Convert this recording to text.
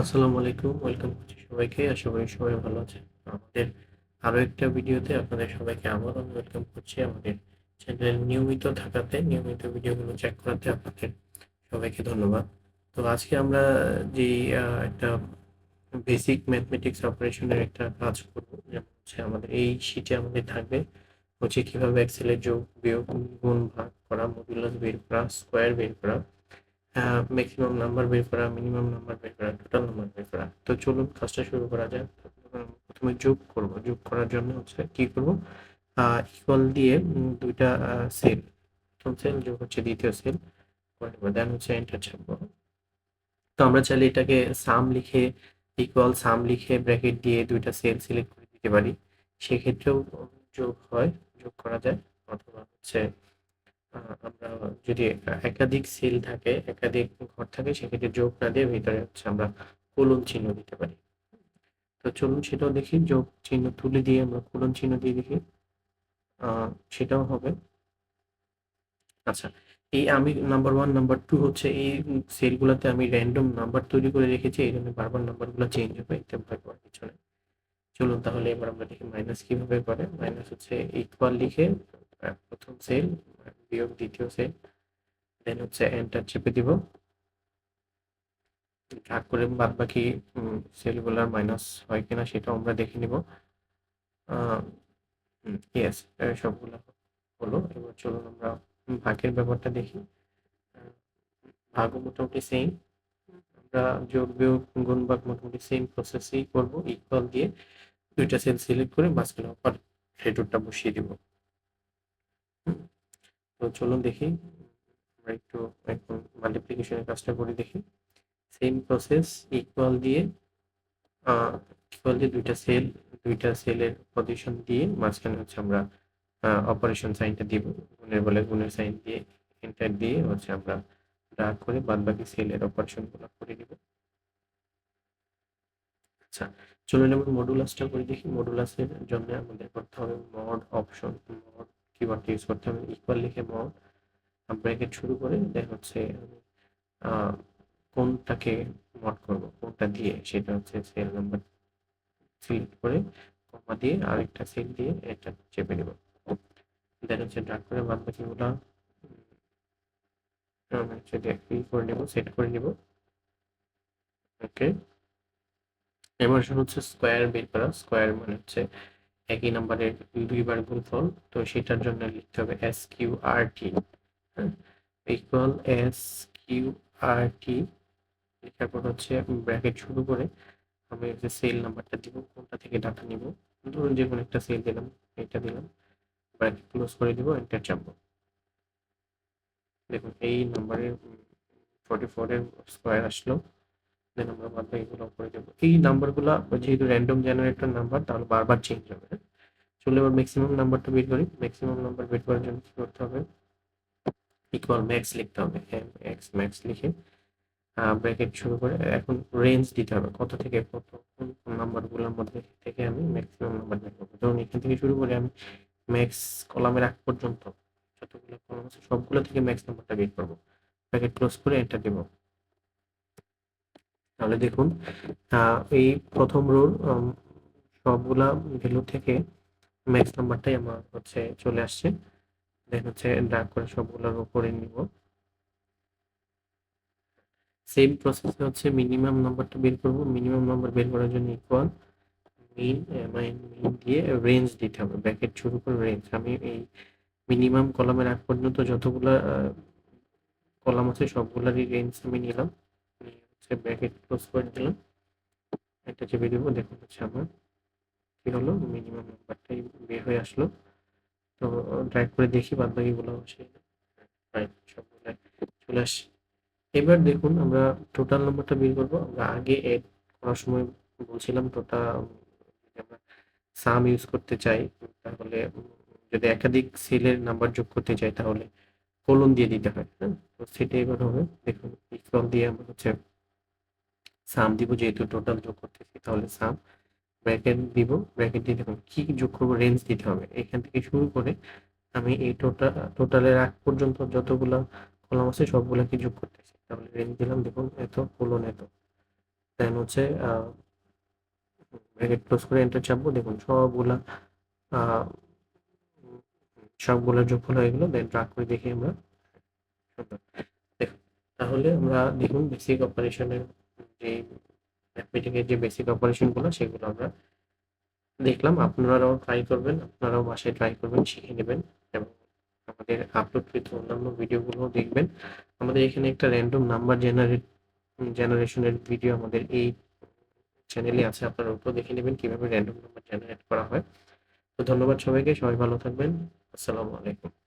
আসসালামু আলাইকুম, ওয়েলকাম করছি সবাইকে। আশা করি সবাই ভালো আছেন। আমাদের আরও একটা ভিডিওতে আপনাদের সবাইকে আবারও ওয়েলকাম করছি আমাদের চ্যানেল নিয়মিত থাকাতে, নিয়মিত ভিডিওগুলো চেক করাতে আপনাদের সবাইকে ধন্যবাদ। তো আজকে আমরা যে একটা বেসিক ম্যাথমেটিক্স অপারেশনের একটা কাজ করব, যেমন হচ্ছে আমাদের এই শিটে আমাদের থাকবে হচ্ছে কীভাবে এক্সেলের যোগ, বিয়োগ, গুণ, ভাগ করা মডুলাস বের করা স্কোয়ার বের করা। ম্যাক্সিমাম নাম্বার বের করা মিনিমাম নাম্বার বের করা টোটাল নাম্বার বের করা। তো চলুন কাজটা শুরু করা যাক। প্রথমে যোগ করব। যোগ করার জন্য হচ্ছে কি করব? ইকুয়াল দিয়ে দুইটা সেল প্রথম সেল যোগ হচ্ছে দ্বিতীয় সেল দেন হচ্ছে এন্টার চাপবো তো আমরা চাইলে এটাকে সাম লিখে ইকুয়াল সাম লিখে ব্র্যাকেট দিয়ে দুইটা সেল সিলেক্ট করে দিতে পারি। সেক্ষেত্রেও যোগ হয়, যোগ করা যায়। অথবা হচ্ছে আমরা যদি একাধিক সেল থাকে, একাধিক ঘর থাকে, সেক্ষেত্রে যোগ না দিয়ে ভিতরে হচ্ছে আমরা কোলন চিহ্ন দিতে পারি। তো চলুন সেটাও দেখি, যোগ চিহ্ন তুলে দিয়ে আমরা কোলন চিহ্ন দিয়ে দেখি। সেটাও হবে। আচ্ছা এই আমি নাম্বার ওয়ান নাম্বার টু হচ্ছে এই সেলগুলোতে আমি র্যান্ডম নাম্বার তৈরি করে রেখেছি, এই জন্য বারবার নাম্বারগুলো চেঞ্জ হবে, এতে ভয় পাওয়ার কিছু নেই। চলুন তাহলে এবার আমরা দেখি মাইনাস কীভাবে করে। মাইনাস হচ্ছে ইকুয়াল লিখে প্রথম সেল বিয়োগ দ্বিতীয় সেল দেন হচ্ছে এন্টার চেপে দিব। ভাগ করে বাদ বাকি সেলগুলার মাইনাস হয় কিনা সেটাও আমরা দেখে নিব। ইয়েস সবগুলো হলো। এবার চলুন আমরা ভাগের ব্যাপারটা দেখি। ভাগও মোটামুটি সেম আমরা যোগ, বিয়োগ, গুণ, ভাগ মোটামুটি সেম প্রসেসই করব। ইকুয়াল দিয়ে দুইটা সেল সিলেক্ট করে মাঝখানে আবার হেডরটা বসিয়ে দিব। তো চলুন দেখি। আমরা একটু এখন মাল্টিপ্লিকেশনের কাজটা করে দেখি। সেম প্রসেস ইকুয়াল দিয়ে ইকুয়াল দিয়ে দুইটা সেল দুইটা সেলের পজিশন দিয়ে মাঝখানে হচ্ছে আমরা অপারেশন সাইনটা দিব। গুণের বলে গুণের সাইন দিয়ে এন্টার দিয়ে হচ্ছে আমরা ড্রাগ করে বাদ বাকি সেলের অপারেশনগুলো করে দিব আচ্ছা চলুন এবার মডুলাসটা করে দেখি। মডুলাসের জন্য আমাদের করতে হবে মড অপশন কিওয়ার্ড ইউজ করতে হবে ইকুয়াল লিখে মড ব্র্যাকেট শুরু করে দেন হচ্ছে আমি কোনটাকে মড করব, কোনটা দিয়ে, সেটা হচ্ছে সেল নাম্বার সিলেক্ট করে কমা দিয়ে আরেকটা সেল দিয়ে এটা চেপে নেব। দেন হচ্ছে ড্রাগ করে বাদ বাকিগুলো হচ্ছে করে নেব সেট করে নেব। ওকে এবার হচ্ছে স্কোয়ার বের করা স্কোয়ার মানে হচ্ছে একই নাম্বারের দুইবার গুণফল তো সেটার জন্য লিখতে হবে S Q R T equal S Q R T লেখার পর হচ্ছে ব্র্যাকেট শুরু করে আমি হচ্ছে সেল নাম্বারটা দিব, কোনটা থেকে ডাটা নিব, ধরুন যে কোনো একটা সেল দিলাম, এটা দিলাম ব্র্যাকেট ক্লোজ করে দিব এন্টার চাপবো। দেখুন, এই নাম্বারের ফর্টি ফোরের স্কোয়ার আসলো। দেন আমরা বাদ বাকিগুলো করে দেবো। এই নাম্বারগুলো যেহেতু র্যান্ডম জেনারেটর নাম্বার তাহলে বারবার চেঞ্জ হবে? চলে এবার ম্যাক্সিমাম নাম্বারটা বের করি। ম্যাক্সিমাম নাম্বার বের করার জন্য কি করতে হবে? ইকুয়াল ম্যাক্স লিখতে হবে। এম এক্স ম্যাক্স লিখে ব্র্যাকেট শুরু করে এখন রেঞ্জ দিতে হবে। কত থেকে কত, কোন কোন নাম্বারগুলোর মধ্যে থেকে আমি ম্যাক্সিমাম নাম্বার বের করব? ধরুন এখান থেকে শুরু করে আমি ম্যাক্স কলামের আগ পর্যন্ত যতগুলো কলাম আছে, সবগুলো থেকে ম্যাক্স নাম্বারটা বের করব। ব্র্যাকেট ক্লোজ করে এন্টার দেবো। তাহলে দেখুন এই প্রথম রোর সবগুলা ভ্যালু থেকে ম্যাক্স নাম্বারটাই আমার হচ্ছে চলে আসছে। দেন হচ্ছে ড্রাগ করে সবগুলোর উপরে নিব। সেম প্রসেস হচ্ছে মিনিমাম নাম্বারটা বের করব। মিনিমাম নাম্বার বের করার জন্য ইকুয়াল মিন মিন দিয়ে রেঞ্জ দিতে হবে। ব্র্যাকেট শুরু করে রেঞ্জ আমি এই মিনিমাম কলামের আগ পর্যন্ত যতগুলা কলাম আছে সবগুলারই রেঞ্জ আমি নিলাম। হচ্ছে ব্র্যাকেট ক্লোজ করে দিলাম। এটা চেপে দেবো দেখুন হচ্ছে আমার, কি হলো? মিনিমাম নাম্বারটাই বের হয়ে আসলো। তো ড্রাইভ করে দেখি বাদ বাকিগুলো রাইট সবগুলো চলে আসছে। এবার দেখুন আমরা টোটাল নাম্বারটা বের করব। আমরা আগে এড করার সময় বলছিলাম টোটাল আমরা সাম ইউজ করতে চাই, তাহলে যদি একাধিক সেলের নাম্বার যোগ করতে চাই, তাহলে কোলন দিয়ে দিতে হয় হ্যাঁ? তো সেটা এবার হবে। দেখুন ইকুয়াল দিয়ে আমরা হচ্ছে সাম দিব যেহেতু টোটাল যোগ করতেছি তাহলে সাম ব্র্যাকেট দিব ব্র্যাকেট দিয়ে দেখুন কি যোগ করব রেঞ্জ দিতে হবে। এখান থেকে শুরু করে আমি এই টোটাল টোটালের আগ পর্যন্ত যতগুলা কলাম আছে সবগুলাকে যোগ করতেছি। তাহলে রেঞ্জ দিলাম দেখুন এত কোলন এত। দেন হচ্ছে ব্র্যাকেট ক্লোজ করে এন্টার চাপবো দেখুন সবগুলা আহ, সবগুলোর যোগফল হয়ে গেলো দেন ড্রাগ করে দেখি আমরা। দেখুন তাহলে আমরা দেখুন বেসিক অপারেশনের যে ম্যাথমেটিকের যে বেসিক অপারেশনগুলো সেগুলো আমরা দেখলাম। আপনারাও ট্রাই করবেন, আপনারাও বাসায় ট্রাই করবেন, শিখে নেবেন এবং আমাদের আপলোডকৃত অন্যান্য ভিডিওগুলো দেখবেন। আমাদের এখানে একটা র্যান্ডম নাম্বার জেনারেট জেনারেশনের ভিডিও আমাদের এই চ্যানেলে আছে, আপনারা ওটাও দেখে নেবেন, কীভাবে র্যান্ডম নাম্বার জেনারেট করা হয়। তো ধন্যবাদ সবাইকে, সবাই ভালো থাকবেন। আসসালামু আলাইকুম।